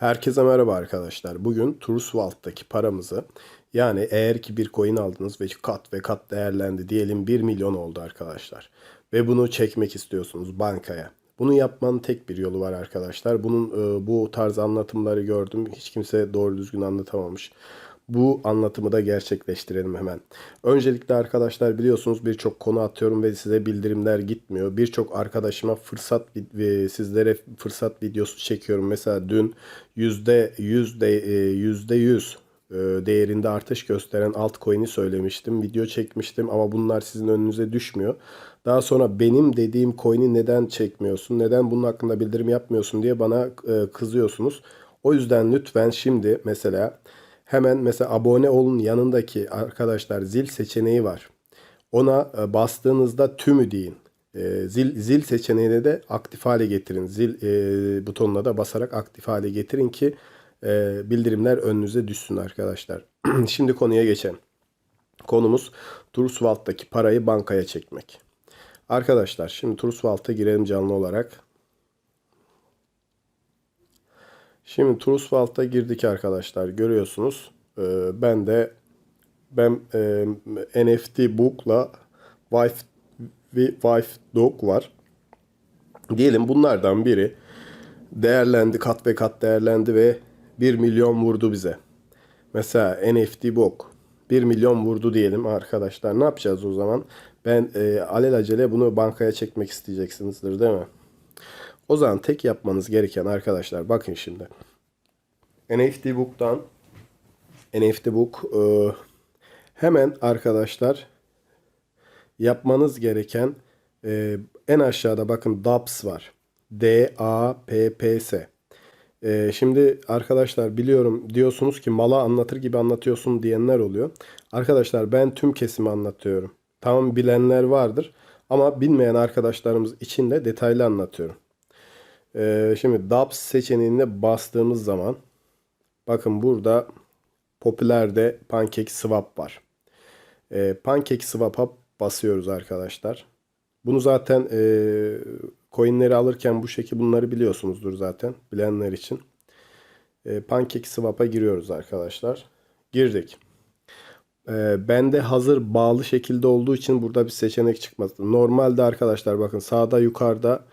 Herkese merhaba arkadaşlar. Bugün Trustwallet'taki paramızı yani eğer ki bir coin aldınız ve kat ve kat değerlendi diyelim 1 milyon oldu arkadaşlar. Ve bunu çekmek istiyorsunuz bankaya. Bunu yapmanın tek bir yolu var arkadaşlar. Bunun e, bu tarz anlatımları gördüm. Hiç kimse doğru düzgün anlatamamış. Bu anlatımı da gerçekleştirelim hemen. Öncelikle arkadaşlar biliyorsunuz birçok konu atıyorum ve size bildirimler gitmiyor. Birçok arkadaşıma fırsat ve sizlere fırsat videosu çekiyorum. Mesela dün yüzde yüzde e, yüzde yüz e, değerinde artış gösteren altcoin'i söylemiştim. Video çekmiştim ama bunlar sizin önünüze düşmüyor. Daha sonra benim dediğim coin'i neden çekmiyorsun, neden bunun hakkında bildirim yapmıyorsun diye bana e, kızıyorsunuz. O yüzden lütfen şimdi mesela hemen mesela abone olun yanındaki arkadaşlar zil seçeneği var. Ona e, bastığınızda tümü deyin. E, zil zil seçeneğini de aktif hale getirin. Zil e, butonuna da basarak aktif hale getirin ki e, bildirimler önünüze düşsün arkadaşlar. Şimdi konuya geçelim. Konumuz Trustwallet'taki parayı bankaya çekmek. Arkadaşlar şimdi Trustwallet'a girelim canlı olarak. Şimdi Trustwallet'a girdik arkadaşlar. Görüyorsunuz. Ee, ben de ben e, NFT Book'la Wife Wife Dog var. Diyelim bunlardan biri değerlendi, kat ve kat değerlendi ve 1 milyon vurdu bize. Mesela NFT Book 1 milyon vurdu diyelim arkadaşlar. Ne yapacağız o zaman? Ben e, alelacele bunu bankaya çekmek isteyeceksinizdir değil mi? O zaman tek yapmanız gereken arkadaşlar bakın şimdi. NFT Book'tan NFT Book e, hemen arkadaşlar yapmanız gereken e, en aşağıda bakın DAPS var. D-A-P-P-S. E, şimdi arkadaşlar biliyorum diyorsunuz ki mala anlatır gibi anlatıyorsun diyenler oluyor. Arkadaşlar ben tüm kesimi anlatıyorum. Tamam bilenler vardır ama bilmeyen arkadaşlarımız için de detaylı anlatıyorum. E, şimdi DAPS seçeneğine bastığımız zaman bakın burada popülerde Pancake Swap var. E, Pancake Swap'a basıyoruz arkadaşlar. Bunu zaten e, coinleri alırken bu şekilde bunları biliyorsunuzdur zaten bilenler için. E, Pancake Swap'a giriyoruz arkadaşlar. Girdik. E, bende hazır bağlı şekilde olduğu için burada bir seçenek çıkmaz. Normalde arkadaşlar bakın sağda yukarıda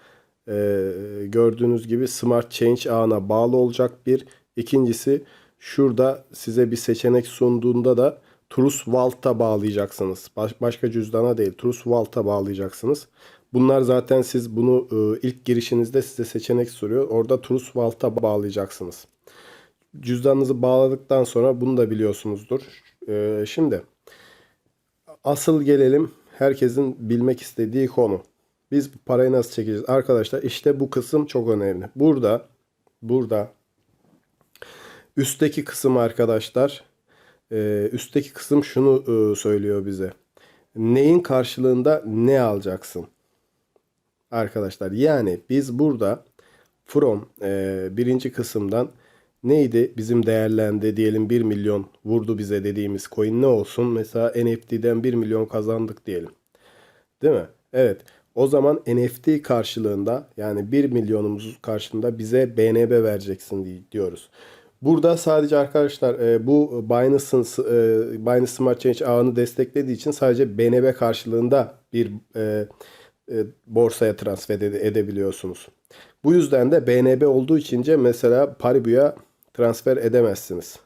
e, gördüğünüz gibi Smart Change ağına bağlı olacak bir. İkincisi şurada size bir seçenek sunduğunda da Trust Vault'a bağlayacaksınız. Baş, başka cüzdana değil Trust Vault'a bağlayacaksınız. Bunlar zaten siz bunu e, ilk girişinizde size seçenek soruyor. Orada Trust Vault'a bağlayacaksınız. Cüzdanınızı bağladıktan sonra bunu da biliyorsunuzdur. E, şimdi asıl gelelim herkesin bilmek istediği konu. Biz bu parayı nasıl çekeceğiz? Arkadaşlar işte bu kısım çok önemli. Burada burada üstteki kısım arkadaşlar e, üstteki kısım şunu e, söylüyor bize. Neyin karşılığında ne alacaksın? Arkadaşlar yani biz burada from e, birinci kısımdan neydi bizim değerlendi diyelim 1 milyon vurdu bize dediğimiz coin ne olsun? Mesela NFT'den 1 milyon kazandık diyelim. Değil mi? Evet. O zaman NFT karşılığında yani 1 milyonumuz karşılığında bize BNB vereceksin diyoruz. Burada sadece arkadaşlar e, bu Binance'ın e, Binance Smart Change ağını desteklediği için sadece BNB karşılığında bir e, borsaya transfer ede, edebiliyorsunuz. Bu yüzden de BNB olduğu içince mesela Paribu'ya transfer edemezsiniz.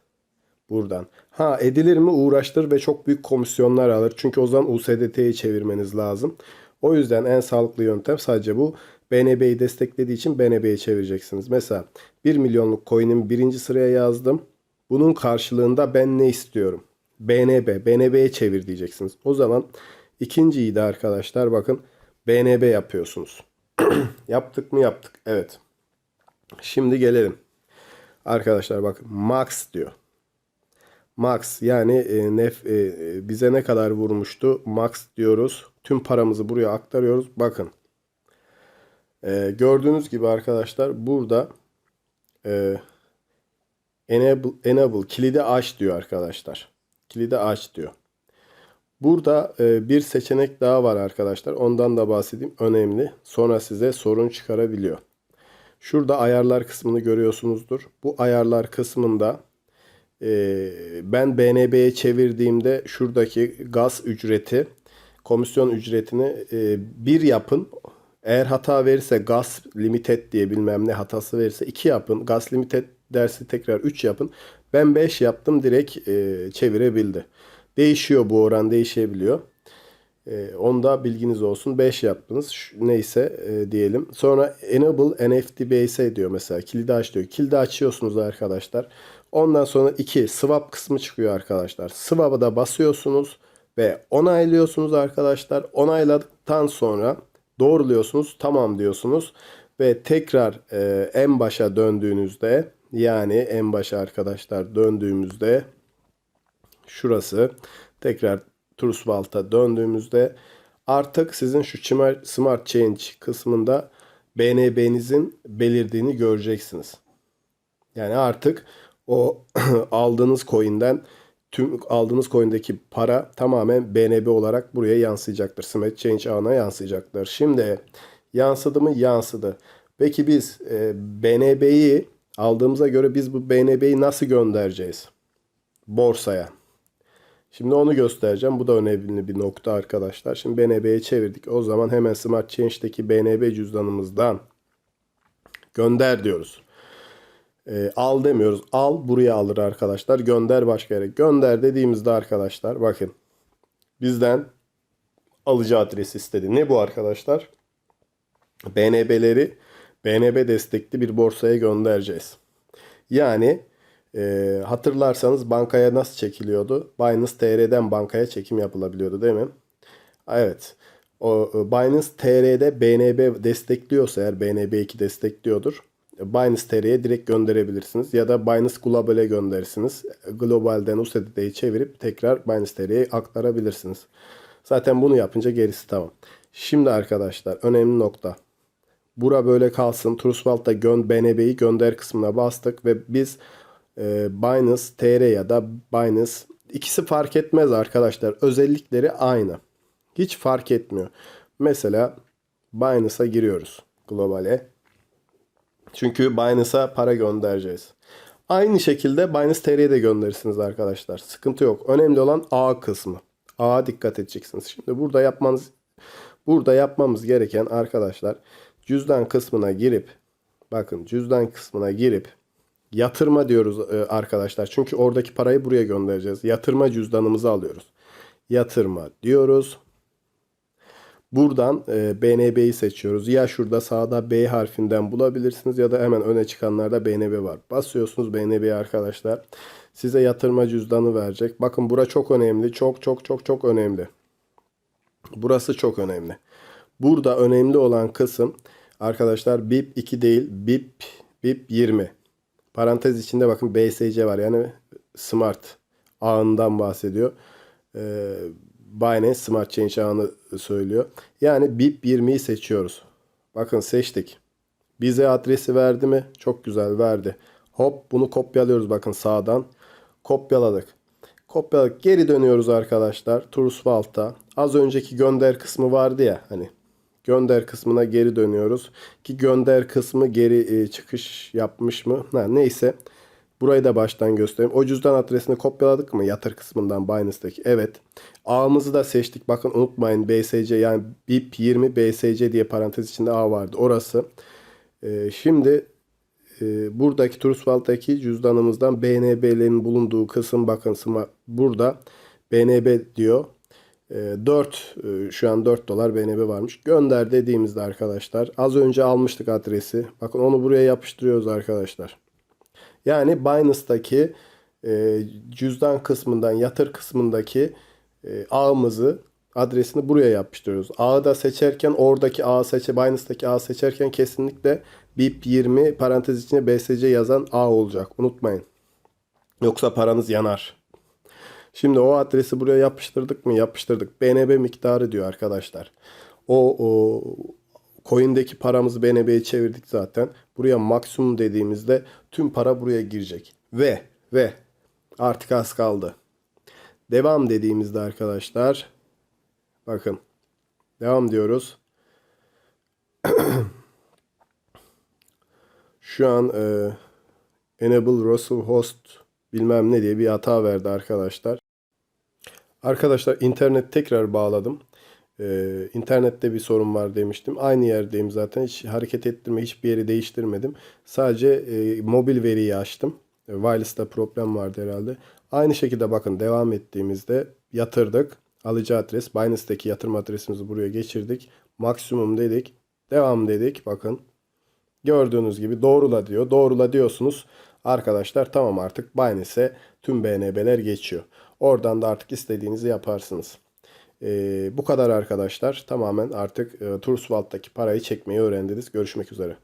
Buradan. Ha edilir mi uğraştır ve çok büyük komisyonlar alır. Çünkü o zaman USDT'yi çevirmeniz lazım. O yüzden en sağlıklı yöntem sadece bu. BNB'yi desteklediği için BNB'ye çevireceksiniz. Mesela 1 milyonluk coin'imi birinci sıraya yazdım. Bunun karşılığında ben ne istiyorum? BNB. BNB'ye çevir diyeceksiniz. O zaman ikinciyi de arkadaşlar bakın BNB yapıyorsunuz. Yaptık mı yaptık. Evet. Şimdi gelelim. Arkadaşlar bakın max diyor. Max yani e, nef, e, bize ne kadar vurmuştu? Max diyoruz. Tüm paramızı buraya aktarıyoruz. Bakın. E, gördüğünüz gibi arkadaşlar burada e, enable, enable kilidi aç diyor arkadaşlar. Kilidi aç diyor. Burada e, bir seçenek daha var arkadaşlar. Ondan da bahsedeyim. Önemli. Sonra size sorun çıkarabiliyor. Şurada ayarlar kısmını görüyorsunuzdur. Bu ayarlar kısmında e, ben BNB'ye çevirdiğimde şuradaki gaz ücreti, komisyon ücretini e, bir yapın. Eğer hata verirse gaz limited diye bilmem ne hatası verirse 2 yapın. Gaz limited dersi tekrar 3 yapın. Ben 5 yaptım direkt e, çevirebildi. Değişiyor bu oran değişebiliyor. E, onda bilginiz olsun. 5 yaptınız. Şu- neyse e, diyelim. Sonra enable NFT base diyor mesela. Kilidi aç diyor. Kilidi açıyorsunuz arkadaşlar. Ondan sonra 2 swap kısmı çıkıyor arkadaşlar. Swap'a da basıyorsunuz ve onaylıyorsunuz arkadaşlar. Onayladıktan sonra doğruluyorsunuz. Tamam diyorsunuz. Ve tekrar e, en başa döndüğünüzde yani en başa arkadaşlar döndüğümüzde şurası tekrar Trustwalt'a döndüğümüzde artık sizin şu Smart Change kısmında BNB'nizin belirdiğini göreceksiniz. Yani artık o aldığınız coin'den tüm aldığınız coin'deki para tamamen BNB olarak buraya yansıyacaktır. Smart Change ağına yansıyacaktır. Şimdi yansıdı mı? Yansıdı. Peki biz e, BNB'yi aldığımıza göre biz bu BNB'yi nasıl göndereceğiz? Borsaya. Şimdi onu göstereceğim. Bu da önemli bir nokta arkadaşlar. Şimdi BNB'ye çevirdik. O zaman hemen Smart Change'deki BNB cüzdanımızdan gönder diyoruz. Ee, al demiyoruz. Al buraya alır arkadaşlar. Gönder başka yere. Gönder dediğimizde arkadaşlar bakın. Bizden alıcı adresi istedi. Ne bu arkadaşlar? BNB'leri BNB destekli bir borsaya göndereceğiz. Yani e, hatırlarsanız bankaya nasıl çekiliyordu? Binance TR'den bankaya çekim yapılabiliyordu değil mi? Evet. O e, Binance TR'de BNB destekliyorsa eğer BNB2 destekliyordur. Binance TR'ye direkt gönderebilirsiniz. Ya da Binance Global'e gönderirsiniz. Global'den USDT'yi çevirip tekrar Binance TR'ye aktarabilirsiniz. Zaten bunu yapınca gerisi tamam. Şimdi arkadaşlar önemli nokta. Bura böyle kalsın. Trustwalt'ta gön BNB'yi gönder kısmına bastık ve biz e, Binance TR ya da Binance ikisi fark etmez arkadaşlar. Özellikleri aynı. Hiç fark etmiyor. Mesela Binance'a giriyoruz globale. Çünkü Binance'a para göndereceğiz. Aynı şekilde Binance TR'ye de gönderirsiniz arkadaşlar. Sıkıntı yok. Önemli olan A kısmı. A'ya dikkat edeceksiniz. Şimdi burada yapmanız burada yapmamız gereken arkadaşlar cüzdan kısmına girip bakın cüzdan kısmına girip yatırma diyoruz e, arkadaşlar. Çünkü oradaki parayı buraya göndereceğiz. Yatırma cüzdanımızı alıyoruz. Yatırma diyoruz. Buradan e, BNB'yi seçiyoruz. Ya şurada sağda B harfinden bulabilirsiniz ya da hemen öne çıkanlarda BNB var. Basıyorsunuz BNB'ye arkadaşlar. Size yatırma cüzdanı verecek. Bakın bura çok önemli. Çok çok çok çok önemli. Burası çok önemli. Burada önemli olan kısım arkadaşlar BIP 2 değil BIP BIP 20. Parantez içinde bakın BSC var. Yani Smart ağından bahsediyor. Ee, Binance Smart Change ağını söylüyor. Yani BIP 20'yi seçiyoruz. Bakın seçtik. Bize adresi verdi mi? Çok güzel verdi. Hop bunu kopyalıyoruz bakın sağdan. Kopyaladık. Kopyaladık. Geri dönüyoruz arkadaşlar. Trustwalt'a. Az önceki gönder kısmı vardı ya hani. Gönder kısmına geri dönüyoruz. Ki gönder kısmı geri e, çıkış yapmış mı? Ha, neyse. Burayı da baştan göstereyim. O cüzdan adresini kopyaladık mı? Yatır kısmından Binance'daki. Evet. Ağımızı da seçtik. Bakın unutmayın BSC yani BIP 20 BSC diye parantez içinde ağ vardı. Orası. Ee, şimdi e, buradaki Trustwalt'taki cüzdanımızdan BNB'lerin bulunduğu kısım bakın burada BNB diyor. E, 4 e, şu an 4 dolar BNB varmış. Gönder dediğimizde arkadaşlar az önce almıştık adresi. Bakın onu buraya yapıştırıyoruz arkadaşlar. Yani Binance'daki e, cüzdan kısmından yatır kısmındaki e, ağımızı adresini buraya yapıştırıyoruz. Ağı da seçerken oradaki ağı seçe Binance'daki ağı seçerken kesinlikle BIP 20 parantez içine BSC yazan ağ olacak. Unutmayın. Yoksa paranız yanar. Şimdi o adresi buraya yapıştırdık mı? Yapıştırdık. BNB miktarı diyor arkadaşlar. O, o coin'deki paramızı BNB'ye çevirdik zaten. Buraya maksimum dediğimizde tüm para buraya girecek. Ve ve artık az kaldı. Devam dediğimizde arkadaşlar bakın devam diyoruz. Şu an e, Enable Russell Host bilmem ne diye bir hata verdi arkadaşlar. Arkadaşlar internet tekrar bağladım. Ee, internette bir sorun var demiştim. Aynı yerdeyim zaten. Hiç hareket ettirme, hiçbir yeri değiştirmedim. Sadece e, mobil veriyi açtım. E, wireless'ta problem vardı herhalde. Aynı şekilde bakın devam ettiğimizde yatırdık. Alıcı adres, Binance'deki yatırım adresimizi buraya geçirdik. Maksimum dedik. Devam dedik. Bakın. Gördüğünüz gibi doğrula diyor. Doğrula diyorsunuz. Arkadaşlar tamam artık Binance'e tüm BNB'ler geçiyor. Oradan da artık istediğinizi yaparsınız. Ee, bu kadar arkadaşlar. Tamamen artık e, TrueSwap'taki parayı çekmeyi öğrendiniz. Görüşmek üzere.